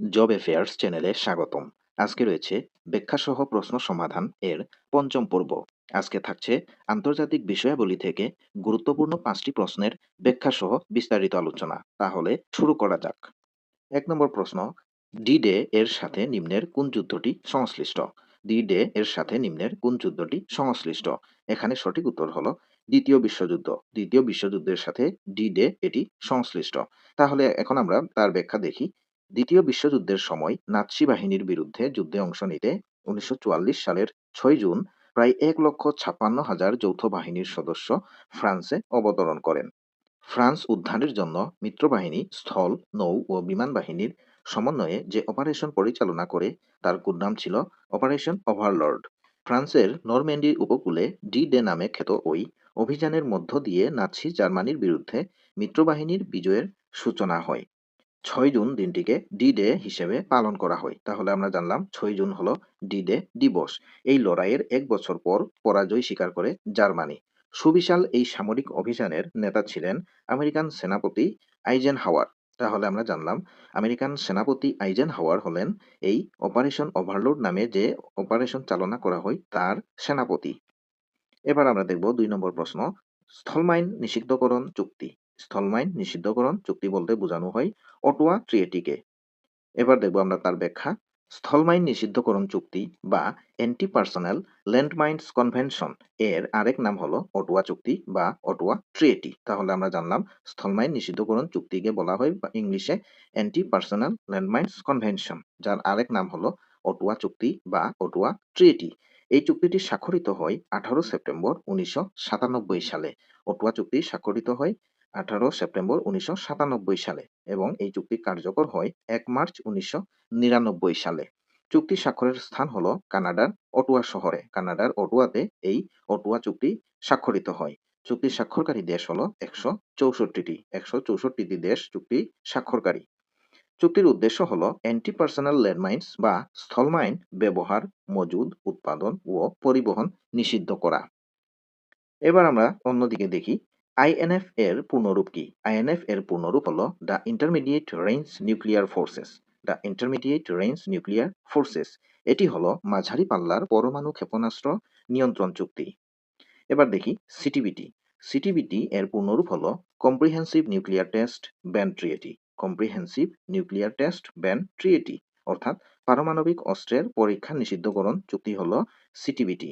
Job affairs চ্যানেলে স্বাগতম। আজকে রয়েছে ব্যাখ্যাসহ প্রশ্ন সমাধান এর পঞ্চম পর্ব। আজকে থাকছে আন্তর্জাতিক বিষয়াবলী থেকে গুরুত্বপূর্ণ পাঁচটি প্রশ্নের ব্যাখ্যাসহ বিস্তারিত আলোচনা। তাহলে শুরু করা যাক। এক নম্বর প্রশ্ন ডি ডে এর সাথে নিম্নের কোন যুদ্ধটি সংশ্লিষ্ট? ডি ডে এর সাথে নিম্নের কোন যুদ্ধটি সংশ্লিষ্ট? এখানে সঠিক উত্তর হলো দ্বিতীয় বিশ্বযুদ্ধ। দ্বিতীয় বিশ্বযুদ্ধের সাথে ডি ডে এটি সংশ্লিষ্ট। তাহলে এখন আমরা তার ব্যাখ্যা দেখি দ্বিতীয় বিশ্বযুদ্ধের সময় নাৎসি বাহিনীর বিরুদ্ধে যুদ্ধে অংশ নিতে উনিশশো চুয়াল্লিশ সালের ছয় জুন প্রায় এক লক্ষ ছাপ্পান্ন হাজার যৌথ বাহিনীর সদস্য ফ্রান্সে অবতরণ করেন। ফ্রান্স উদ্ধারের জন্য মিত্রবাহিনী, স্থল, নৌ ও বিমান বাহিনীর সমন্বয়ে যে অপারেশন পরিচালনা করে, তার নাম ছিল অপারেশন ওভারলর্ড। ফ্রান্সের নরম্যান্ডি উপকূলে ডি ডে নামে খ্যাত ওই অভিযানের মধ্য দিয়ে নাৎসি জার্মানির বিরুদ্ধে মিত্রবাহিনীর বিজয়ের সূচনা হয়। ছয় জুন দিনটিকে ডি ডে হিসেবে পালন করা হয়। তাহলে আমরা জানলাম ছয় জুন হলো ডি ডে দিবস। এই লড়াইয়ের এক বছর পর পরাজয় স্বীকার করে জার্মানি। সুবিশাল এই সামরিক অভিযানের নেতা ছিলেন আমেরিকান সেনাপতি আইজেন হাওয়ার তাহলে আমরা জানলাম আমেরিকান সেনাপতি আইজেন হাওয়ার হলেন এই অপারেশন ওভারলোড নামে যে অপারেশন চালনা করা হয় তার সেনাপতি। এবার আমরা দেখব দুই নম্বর প্রশ্ন, স্থলমাইন নিষিদ্ধকরণ চুক্তি। স্থলমাইন নিষিদ্ধকরণ চুক্তি বলতে বোঝানো হয় অটোয়া ট্রিয়েটিকে। এবার দেখব আমরা তার ব্যাখ্যা। স্থলমাইন নিষিদ্ধকরণ চুক্তি বা অ্যান্টি পার্সোনাল ল্যান্ডমাইন্স কনভেনশন এর আরেক নাম হলো অটোয়া চুক্তি বা অটোয়া ট্রিয়েটি। তাহলে আমরা জানলাম স্থলমাইন নিষিদ্ধকরণ চুক্তিকে বলা হয় বা ইংলিশে অ্যান্টি পার্সোনাল ল্যান্ডমাইন্স কনভেনশন, যার আরেক নাম হলো অটোয়া চুক্তি বা অটোয়া ট্রিয়েটি। এই চুক্তিটি স্বাক্ষরিত হয় আঠারো সেপ্টেম্বর উনিশশো সাতানব্বই সালে। অটোয়া চুক্তি স্বাক্ষরিত হয় আঠারো সেপ্টেম্বর উনিশশো সাতানব্বই সালে এবং এই চুক্তি কার্যকর হয় এক মার্চ উনিশশো নিরানব্বই সালে। চুক্তি স্বাক্ষরের স্থান হল কানাডার অটুয়া শহরে। কানাডার অটুয়াতে এই অটুয়া চুক্তি স্বাক্ষরিত হয়। চুক্তি স্বাক্ষরকারী দেশ হলো একশো চৌষট্টিটি। একশো চৌষট্টিটি দেশ চুক্তি স্বাক্ষরকারী। চুক্তির উদ্দেশ্য হল অ্যান্টি পার্সোনাল ল্যান্ডমাইন্স বা স্থলমাইন ব্যবহার, মজুদ, উৎপাদন ও পরিবহন নিষিদ্ধ করা। এবার আমরা অন্যদিকে দেখি আইএনএফ এর পূর্ণরূপ কি? আইএনএফ এর পূর্ণরূপ হলো the intermediate range nuclear forces the intermediate range nuclear forces এটি হলো মাঝারি পাল্লার পরমাণু ক্ষেপণাস্ত্র নিয়ন্ত্রণ চুক্তি। এবার দেখি সিটিবিটি সিটিবিটি এর পূর্ণরূপ হলো comprehensive nuclear test ban treaty comprehensive nuclear test ban treaty অর্থাৎ পারমাণবিক অস্ত্রের পরীক্ষা নিষিদ্ধকরণ চুক্তি হলো সিটিবিটি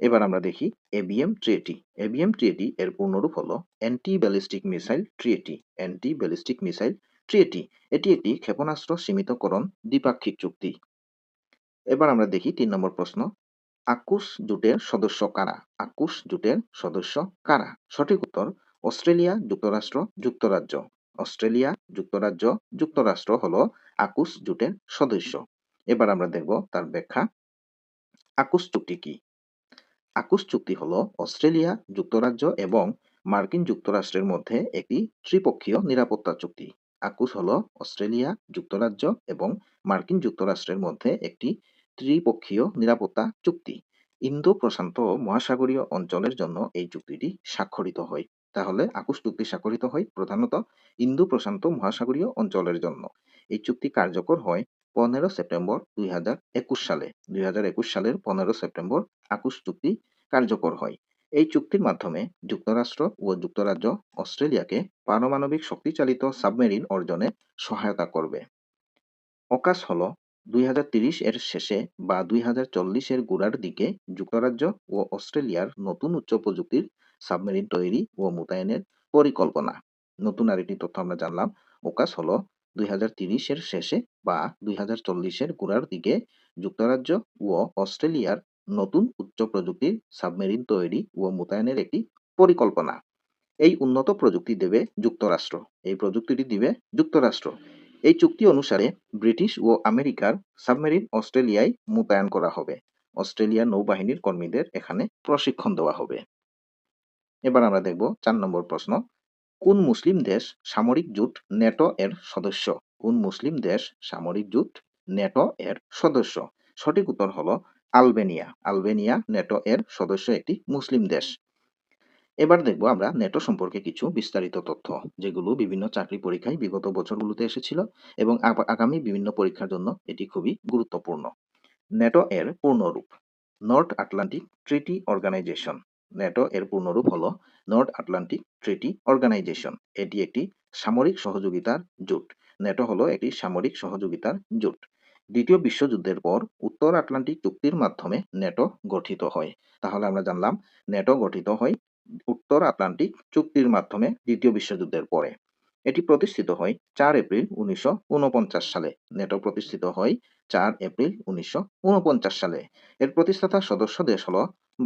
এবার আমরা দেখি এবিএম ট্রিয়েটি। এবিএম ট্রিয়েটি এর পূর্ণরূপ হলো anti ballistic missile treaty. Anti ballistic missile treaty, এটি একটি ক্ষেপণাস্ত্র সীমিতকরণ দ্বিপাক্ষিক চুক্তি। এবার আমরা দেখি তিন নম্বর প্রশ্ন, আকুশ জোটের সদস্য কারা? আকুশ জোটের সদস্য কারা? সঠিক উত্তর, অস্ট্রেলিয়া যুক্তরাষ্ট্র যুক্তরাজ্য। অস্ট্রেলিয়া যুক্তরাজ্য যুক্তরাষ্ট্র হলো আকুশ জোটের সদস্য। এবার আমরা দেখব তার ব্যাখ্যা। আকুশ চুক্তি কি? আকুশ চুক্তি হল অস্ট্রেলিয়া, যুক্তরাজ্য এবং মার্কিন যুক্তরাষ্ট্রের মধ্যে একটি ত্রিপক্ষীয় নিরাপত্তা চুক্তি। আকুশ হল অস্ট্রেলিয়া, যুক্তরাজ্য এবং মার্কিন যুক্তরাষ্ট্রের মধ্যে একটি ত্রিপক্ষীয় নিরাপত্তা চুক্তি। ইন্দো প্রশান্ত মহাসাগরীয় অঞ্চলের জন্য এই চুক্তিটি স্বাক্ষরিত হয়। তাহলে আকুশ চুক্তি স্বাক্ষরিত হয় প্রধানত ইন্দো প্রশান্ত মহাসাগরীয় অঞ্চলের জন্য। এই চুক্তি কার্যকর হয় পনেরো সেপ্টেম্বর দুই একুশ সালে। দুই একুশ সালের পনেরো সেপ্টেম্বর আকুশ চুক্তি কার্যকর হয়। এই চুক্তির মাধ্যমে যুক্তরাষ্ট্র ও যুক্তরাজ্য অস্ট্রেলিয়াকে পারমাণবিক শক্তিচালিত সাবমেরিন অর্জনে সহায়তা করবে। অকাশ হল দুই এর শেষে বা দুই হাজার চল্লিশ এর গোড়ার দিকে যুক্তরাজ্য ও অস্ট্রেলিয়ার নতুন উচ্চ প্রযুক্তির সাবমেরিন তৈরি ও মোতায়েনের পরিকল্পনা। নতুন আরেকটি তথ্য আমরা জানলাম ওকাস হলো দুই এর শেষে বা দুই এর গোড়ার দিকে যুক্তরাজ্য ও অস্ট্রেলিয়ার নতুন উচ্চ প্রযুক্তির সাবমেরিন তৈরি ও মোতায়েনের একটি পরিকল্পনা। এই উন্নত প্রযুক্তি দেবে যুক্তরাষ্ট্র। এই প্রযুক্তিটি দিবে যুক্তরাষ্ট্র। এই চুক্তি অনুসারে ব্রিটিশ ও আমেরিকার সাবমেরিন অস্ট্রেলিয়ায় মোতায়েন করা হবে। অস্ট্রেলিয়ার নৌবাহিনীর কর্মীদের এখানে প্রশিক্ষণ দেওয়া হবে। এবার আমরা দেখব চার নম্বর প্রশ্ন। কোন মুসলিম দেশ সামরিক জোট নেটো এর সদস্য? কোন মুসলিম দেশ সামরিক জোট নেটো এর সদস্য? সঠিক উত্তর হলো আলবেনিয়া। আলবেনিয়া নেটো এর সদস্য একটি মুসলিম দেশ। এবার দেখব আমরা নেটো সম্পর্কে কিছু বিস্তারিত তথ্য, যেগুলো বিভিন্ন চাকরি পরীক্ষায় বিগত বছরগুলোতে এসেছিল এবং আগামী বিভিন্ন পরীক্ষার জন্য এটি খুবই গুরুত্বপূর্ণ। নেটো এর পূর্ণরূপ, north Atlantic treaty organisation. NATO এর পূর্ণরূপ হল নর্থ আটলান্টিক ট্রিটি অর্গানাইজেশন। এটি একটি সামরিক সহযোগিতার জোট। নেটো হলো একটি সামরিক সহযোগিতার জোট। দ্বিতীয় বিশ্বযুদ্ধের পর উত্তর আটলান্টিক চুক্তির মাধ্যমে নেটো গঠিত হয়। তাহলে আমরা জানলাম, নেটো গঠিত হয় উত্তর আটলান্টিক চুক্তির মাধ্যমে দ্বিতীয় বিশ্বযুদ্ধের পরে। এটি প্রতিষ্ঠিত হয় চার এপ্রিল উনিশশো ঊনপঞ্চাশ সালে। নেটো প্রতিষ্ঠিত হয় চার এপ্রিল উনিশশো ঊনপঞ্চাশ সালে। এর প্রতিষ্ঠাতা সদস্য দেশ হলো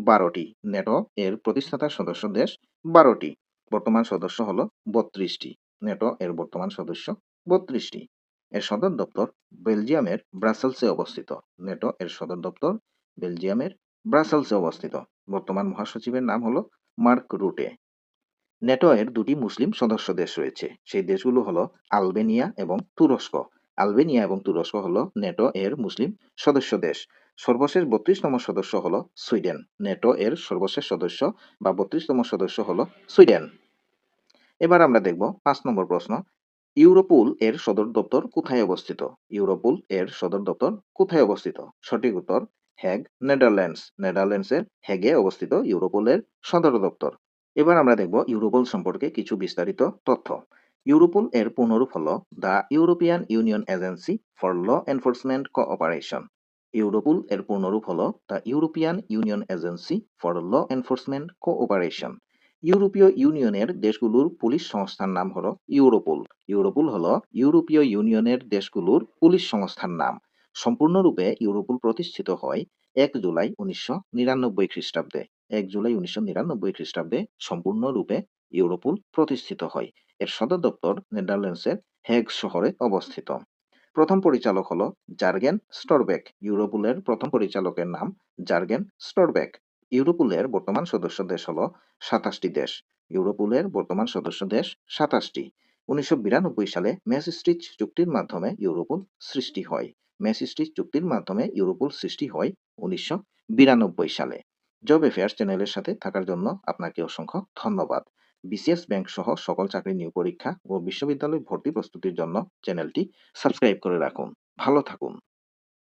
বারোটি। নেটো এর প্রতিষ্ঠাতা সদস্য দেশ বারোটি। বর্তমান সদস্য হলো বত্রিশটি। নেটো এর বর্তমান সদস্য বত্রিশটি। এর সদর দপ্তর বেলজিয়ামের ব্রাসেলসে অবস্থিত। নেটো এর সদর দপ্তর বেলজিয়ামের ব্রাসেলসে অবস্থিত। বর্তমান মহাসচিবের নাম হলো মার্ক রুটে। নেটো এর দুটি মুসলিম সদস্য দেশ রয়েছে। সেই দেশগুলো হলো আলবেনিয়া এবং তুরস্ক। আলবেনিয়া এবং তুরস্ক হলো নেটো এর মুসলিম সদস্য দেশ। সর্বশেষ বত্রিশতম সদস্য হলো সুইডেন। নেটো এর সর্বশেষ সদস্য বা বত্রিশতম সদস্য হলো সুইডেন। এবার আমরা দেখব পাঁচ নম্বর প্রশ্ন। ইউরোপুল এর সদর দপ্তর কোথায় অবস্থিত? ইউরোপুল এর সদর দপ্তর কোথায় অবস্থিত? সঠিক উত্তর, হ্যাগ, নেদারল্যান্ডস। নেদারল্যান্ডসের হ্যাগে অবস্থিত ইউরোপোলের সদর দপ্তর। এবার আমরা দেখব ইউরোপোল সম্পর্কে কিছু বিস্তারিত তথ্য। ইউরোপোল এর পুনরূপ হল the European union agency for law enforcement cooperation. Europol এর পূর্ণরূপ হল the European union agency for law enforcement cooperation. ইউরোপীয় ইউনিয়নের দেশগুলোর পুলিশ সংস্থার নাম হলো ইউরোপুল। ইউরোপুল হলো ইউরোপীয় ইউনিয়নের দেশগুলোর পুলিশ সংস্থার নাম। সম্পূর্ণরূপে ইউরোপুল প্রতিষ্ঠিত হয় এক জুলাই উনিশশো নিরানব্বই খ্রিস্টাব্দে। এক জুলাই উনিশশো নিরানব্বই খ্রিস্টাব্দে সম্পূর্ণরূপে ইউরোপুল প্রতিষ্ঠিত হয়। এর সদর দপ্তর নেদারল্যান্ডসের হেগ শহরে অবস্থিত। প্রথম পরিচালক হলো জার্গেন স্টরবেক। ইউরোপোলের প্রথম পরিচালকের নাম জার্গেন স্টরবেক। ইউরোপুলের বর্তমান সদস্য দেশ হল সাতাশটি দেশ। ইউরোপুলের বর্তমান সদস্য দেশ সাতাশটি। উনিশশো বিরানব্বই সালে ম্যাসিস্ট্রিচ চুক্তির মাধ্যমে ইউরোপুল সৃষ্টি হয়। ম্যাসিস্ট্রিচ চুক্তির মাধ্যমে ইউরোপুল সৃষ্টি হয় উনিশশো বিরানব্বই সালে। জব অ্যাফেয়ার্স চ্যানেলের সাথে থাকার জন্য আপনাকে অসংখ্য ধন্যবাদ। বিসিএস ব্যাংক সহ সকল চাকরি নিয়োগ পরীক্ষা ও বিশ্ববিদ্যালয় ভর্তি প্রস্তুতির জন্য চ্যানেলটি সাবস্ক্রাইব করে রাখুন। ভালো থাকুন।